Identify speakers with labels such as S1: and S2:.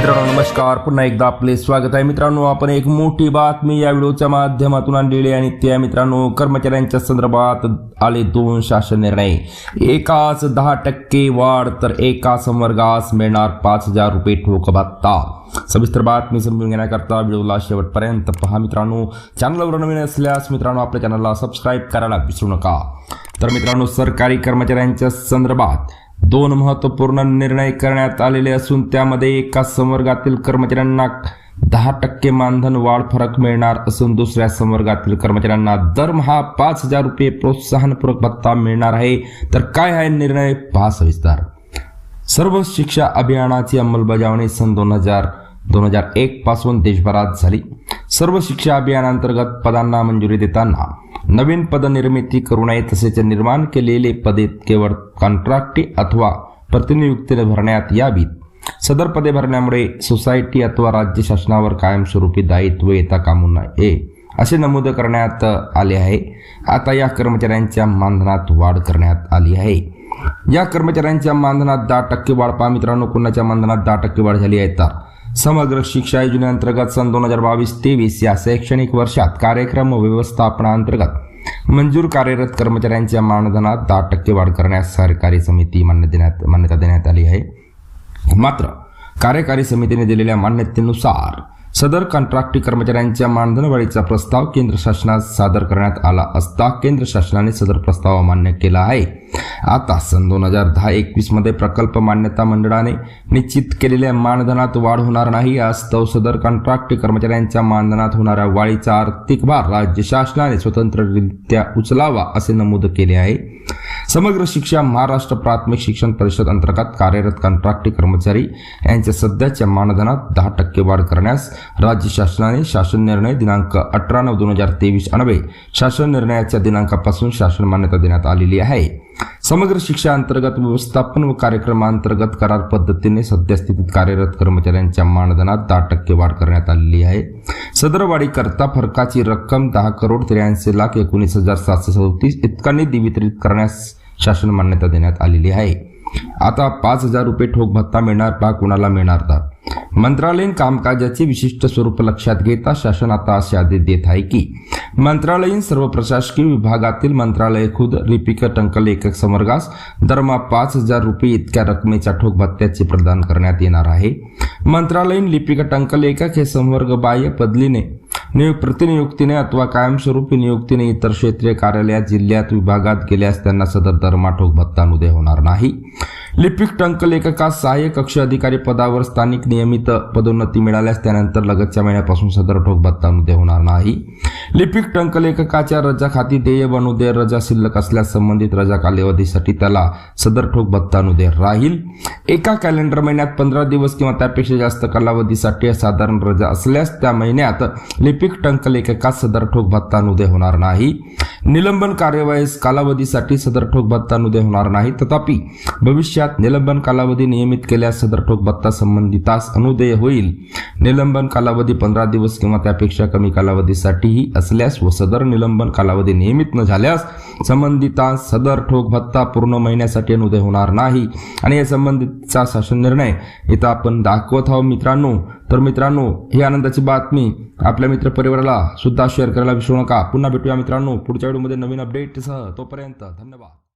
S1: मित्रांनो नमस्कार. पुन्हा एकदा आपले स्वागत आहे. मित्रांनो आपण एक मोठी बातमी या व्हिडिओच्या माध्यमातून आणलेली आहे आणि त्या मित्रांनो कर्मचाऱ्यांच्या संदर्भात आले दोन शासन निर्णय. एकाच दहा टक्के वाढ तर एका संवर्गास मिळणार पाच हजार रुपये ठोक भत्ता सविस्तर बातमी समजून घेण्याकरता व्हिडिओला शेवटपर्यंत पहा मित्रांनो. चॅनलवर नवीन असल्यास मित्रांनो आपल्या चॅनलला सबस्क्राईब करायला विसरू नका. तर मित्रांनो सरकारी कर्मचाऱ्यांच्या संदर्भात दोन महत्त्वपूर्ण निर्णय करण्यात आलेले असून त्यामध्ये एका संवर्गातील कर्मचाऱ्यांना दहा टक्के मानधन वाढ फरक मिळणार असून दुसऱ्या संवर्गातील कर्मचाऱ्यांना दरमहा पाच हजार रुपये प्रोत्साहनपूरक भत्ता मिळणार आहे. तर काय आहे निर्णय? पहा सविस्तर सर्व शिक्षा अभियानाची अंमलबजावणी सन दोन हजार दोन हजार एक पासून देशभरात झाली. सर्व शिक्षा अभियानांतर्गत पदांना मंजुरी देताना नवीन पदनिर्मिती करू नये तसेच निर्माण केलेले पदे केवळ कॉन्ट्रॅक्टी अथवा प्रतिनियुक्तीने भरण्यात यावीत. सदर पदे भरण्यामुळे सोसायटी अथवा राज्य शासनावर कायमस्वरूपी दायित्व येता कामू नये असे नमूद करण्यात आले आहे. आता या कर्मचाऱ्यांच्या मानधनात वाढ करण्यात आली आहे. या कर्मचाऱ्यांच्या मानधनात दहा टक्के वाढ पहा मित्रांनो कुणाच्या मानधनात दहा टक्के वाढ झाली आहे तर? समग्र शिक्षा योजनेअंतर्गत सन दोन हजार बावीस तेवीस या शैक्षणिक वर्षात कार्यक्रम व्यवस्थापनाअंतर्गत मंजूर कार्यरत कर्मचाऱ्यांच्या मानधनात दहा टक्के वाढ करण्यास सहकारी समिती मान्य देण्यात मान्यता देण्यात आली आहे. मात्र कार्यकारी समितीने दिलेल्या मान्यतेनुसार सदर कॉन्ट्रॅक्टी कर्मचाऱ्यांच्या मानधनवाढीचा प्रस्ताव केंद्र शासनात सादर करण्यात आला असता केंद्र शासनाने सदर प्रस्ताव मान्य केला आहे. आता सन दोन हजार दहा एकवीसमध्ये प्रकल्प मान्यता मंडळाने निश्चित केलेल्या मानधनात वाढ होणार नाही यास्तव सदर कॉन्ट्रॅक्ट कर्मचाऱ्यांच्या मानधनात होणाऱ्या वाढीचा आर्थिक भार राज्य शासनाने स्वतंत्ररित्या उचलावा असे नमूद केले आहे. समग्र शिक्षा महाराष्ट्र प्राथमिक शिक्षण परिषद अंतर्गत कार्यरत कॉन्ट्रॅक्ट कर्मचारी यांच्या सध्याच्या मानधनात दहा टक्के वाढ करण्यास राज्य शासनाने शासन निर्णय दिनांक अठरा नऊ दोन हजार तेवीस अनवे शासन निर्णयाच्या दिनांकापासून शासन मान्यता देण्यात आलेली आहे. समग्र शिक्षा अंतर्गत व्यवस्थापन व कार्यक्रमांतर्गत करार पद्धतीने सद्यस्थितीत कार्यरत कर्मचाऱ्यांच्या मानधनात दहा टक्के वाढ करण्यात आलेली आहे. सदर वाढीकरता फरकाची रक्कम दहा करोड त्र्याऐंशी लाख एकोणीस हजार सातशे सदतीस इतका निधी वितरित करण्यास शासन मान्यता देण्यात आलेली आहे. आता पाच हजार रुपये ठोक भत्ता मिळणार का? कुणाला मिळणार का? मंत्रालयीन कामकाजाचे विशिष्ट स्वरूप लक्षात घेता शासन आता असे आदेश देत आहे की मंत्रालयीन सर्व प्रशासकीय विभागातील मंत्रालय खुद लिपिक टंकल एकक समर्गास दरमहा पाच हजार रुपये इतक्या रकमेच्या ठोक भत्त्याचे प्रदान करण्यात येणार आहे. मंत्रालयीन लिपिक टंकल एकक हे संवर्ग बाह्य पदलीने नियुक्त प्रतिनियुक्तीने अथवा कायमस्वरूपी नियुक्तीने इतर क्षेत्रीय कार्यालयात जिल्ह्यात विभागात गेल्यास त्यांना सदर दरमा ठोक भत्ता अनुदय होणार नाही. लिपिक टंकलेखकास सहाय्यक कक्ष अधिकारी पदावर स्थानिक नियमित पदोन्नती मिळाल्यास त्यानंतर लगतच्या महिन्यापासून सदर ठोक भत्ता होणार नाही. लिपिक टंकलेखकाच्या रजा खाती देय व अनुदेय रजा शिल्लक असल्यास संबंधित रजा कालावधीसाठी त्याला सदर ठोक भत्तानुदय राहील. एका कॅलेंडर महिन्यात पंधरा दिवस किंवा त्यापेक्षा जास्त कालावधीसाठी साधारण रजा असल्यास त्या महिन्यात लिपिक टंकलेखकास सदर ठोक भत्ता अनुदय होणार नाही. निलंबन कार्यवाहीस कालावधीसाठी सदर ठोक भत्ता अनुदय होणार नाही. तथापि भविष्य भविष्यात निलंबन कालावधी नियमित केल्यास सदर ठोक भत्ता संबंधितास अनुदय होईल. निलंबन कालावधी पंधरा दिवस किंवा त्यापेक्षा कमी कालावधीसाठीही असल्यास व सदर निलंबन कालावधी नियमित न झाल्यास संबंधितास सदर ठोक भत्ता पूर्ण महिन्यासाठी अनुदय होणार नाही. आणि या संबंधितचा शासन निर्णय इथं आपण दाखवत आहोत मित्रांनो. तर मित्रांनो ही आनंदाची बातमी आपल्या मित्र परिवाराला सुद्धा शेअर करायला विसरू नका. पुन्हा भेटूया मित्रांनो पुढच्या व्हिडिओमध्ये नवीन अपडेटसह तोपर्यंत धन्यवाद.